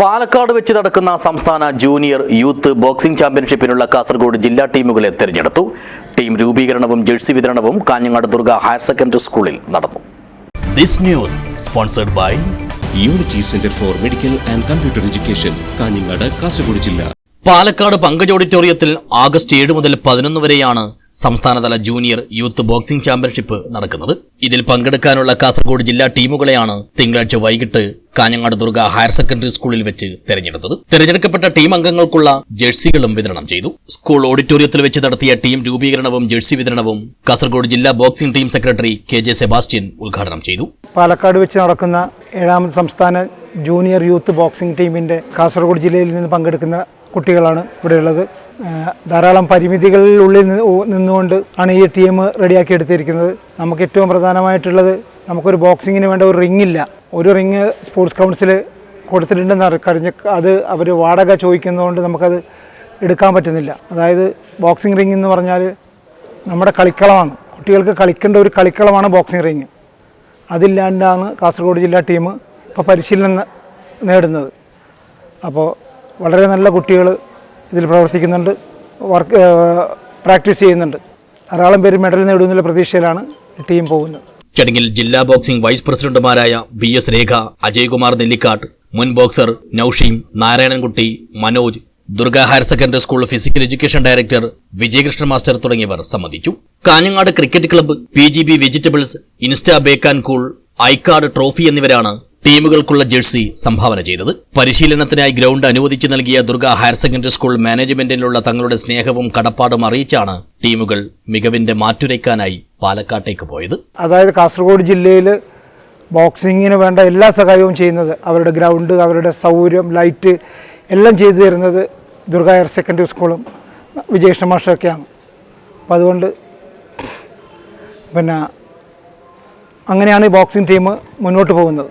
പാലക്കാട് വെച്ച് നടക്കുന്ന സംസ്ഥാന ജൂനിയർ യൂത്ത് ബോക്സിംഗ് ചാമ്പ്യൻഷിപ്പിനുള്ള കാസർഗോഡ് ജില്ലാ ടീമുകളെ തെരഞ്ഞെടുത്തു. ടീം രൂപീകരണവും ജേഴ്സി വിതരണവും കാഞ്ഞങ്ങാട് ദുർഗ ഹയർ സെക്കൻഡറി സ്കൂളിൽ നടന്നു. This news sponsored by unity centre for medical and computer education Kanhangad Kasaragod ജില്ല. പാലക്കാട് പങ്കജ് ഓഡിറ്റോറിയത്തിൽ ആഗസ്റ്റ് ഏഴ് മുതൽ പതിനൊന്ന് വരെയാണ് സംസ്ഥാനതല ജൂനിയർ യൂത്ത് ബോക്സിംഗ് ചാമ്പ്യൻഷിപ്പ് നടക്കുന്നത്. ഇതിൽ പങ്കെടുക്കാനുള്ള കാസർഗോഡ് ജില്ലാ ടീമുകളെയാണ് തിങ്കളാഴ്ച വൈകിട്ട് കാഞ്ഞങ്ങാട് ദുർഗ ഹയർ സെക്കൻഡറി സ്കൂളിൽ വെച്ച് തെരഞ്ഞെടുത്തത്. തെരഞ്ഞെടുക്കപ്പെട്ട ടീം അംഗങ്ങൾക്കുള്ള ജേഴ്സികളും വിതരണം ചെയ്തു. സ്കൂൾ ഓഡിറ്റോറിയത്തിൽ വെച്ച് നടത്തിയ ടീം രൂപീകരണവും ജേഴ്സി വിതരണവും കാസർഗോഡ് ജില്ലാ boxing team secretary K J Sebastian ഉദ്ഘാടനം ചെയ്തു. പാലക്കാട് വെച്ച് നടക്കുന്ന ഏഴാമത് സംസ്ഥാന ജൂനിയർ യൂത്ത് ബോക്സിംഗ് ടീമിന്റെ കാസർഗോഡ് ജില്ലയിൽ നിന്ന് പങ്കെടുക്കുന്ന കുട്ടികളാണ് ഇവിടെയുള്ളത്. ധാരാളം പരിമിതികളിലുള്ളിൽ നിന്ന് നിന്നുകൊണ്ട് ആണ് ഈ ടീം റെഡിയാക്കി എടുത്തിരിക്കുന്നത്. നമുക്ക് ഏറ്റവും പ്രധാനമായിട്ടുള്ളത് നമുക്കൊരു ബോക്സിങ്ങിന് വേണ്ട ഒരു റിംഗ് ഇല്ല. ഒരു റിങ് സ്പോർട്സ് കൗൺസിൽ കൊടുത്തിട്ടുണ്ടെന്ന് കഴിഞ്ഞ അത് അവർ വാടക ചോദിക്കുന്നതുകൊണ്ട് നമുക്കത് എടുക്കാൻ പറ്റുന്നില്ല. അതായത് ബോക്സിംഗ് റിംഗ് എന്ന് പറഞ്ഞാൽ നമ്മുടെ കളിക്കളമാണ്. കുട്ടികൾക്ക് കളിക്കേണ്ട ഒരു കളിക്കളമാണ് ബോക്സിംഗ് റിങ് അതില്ലാണ്ടാണ് കാസർഗോഡ് ജില്ലാ ടീം ഇപ്പോൾ പരിശീലനം നേടുന്നത്. അപ്പോൾ വളരെ നല്ല കുട്ടികൾ ഇതിൽ പ്രവർത്തിക്കുന്നുണ്ട്. വർക്ക് പ്രാക്ടീസ് ചെയ്യുന്നുണ്ട്. ധാരാളം പേര് മെഡൽ നേടുന്നതിന്റെ പ്രതീക്ഷയിലാണ് ടീം പോകുന്നത്. ചടങ്ങിൽ ജില്ലാ ബോക്സിംഗ് വൈസ് പ്രസിഡന്റുമാരായ ബി എസ് രേഖ അജയ്കുമാർ നെല്ലിക്കാട്ട് മുൻ boxer Naushim Narayanankutty Manoj Durga higher secondary school physical education director Vijayakrishna master തുടങ്ങിയവർ സംബന്ധിച്ചു. Kanhangad cricket club P G B vegetables insta ബേക്കാൻ cool ഐക്കാർഡ് ട്രോഫി എന്നിവരാണ് ടീമുകൾക്കുള്ള ജേഴ്സി സംഭാവന ചെയ്തത്. പരിശീലനത്തിനായി ഗ്രൗണ്ട് അനുവദിച്ചു നൽകിയ ദുർഗ ഹയർ സെക്കൻഡറി സ്കൂൾ മാനേജ്മെന്റിനുള്ള തങ്ങളുടെ സ്നേഹവും കടപ്പാടും അറിയിച്ചാണ് ടീമുകൾ മികവിന്റെ മാറ്റുരയ്ക്കാനായി പാലക്കാട്ടേക്ക് പോയത്. അതായത് കാസർഗോഡ് ജില്ലയിൽ ബോക്സിങ്ങിന് വേണ്ട എല്ലാ സഹായവും ചെയ്യുന്നത് അവരുടെ ഗ്രൗണ്ട് അവരുടെ സൗകര്യം ലൈറ്റ് എല്ലാം ചെയ്തു തരുന്നത് ദുർഗ ഹയർ സെക്കൻഡറി സ്കൂളും വിജയകൃഷ്ണ മാഷൊക്കെയാണ്. അപ്പം അതുകൊണ്ട് പിന്നെ അങ്ങനെയാണ് ഈ ബോക്സിംഗ് ടീം മുന്നോട്ട് പോകുന്നത്.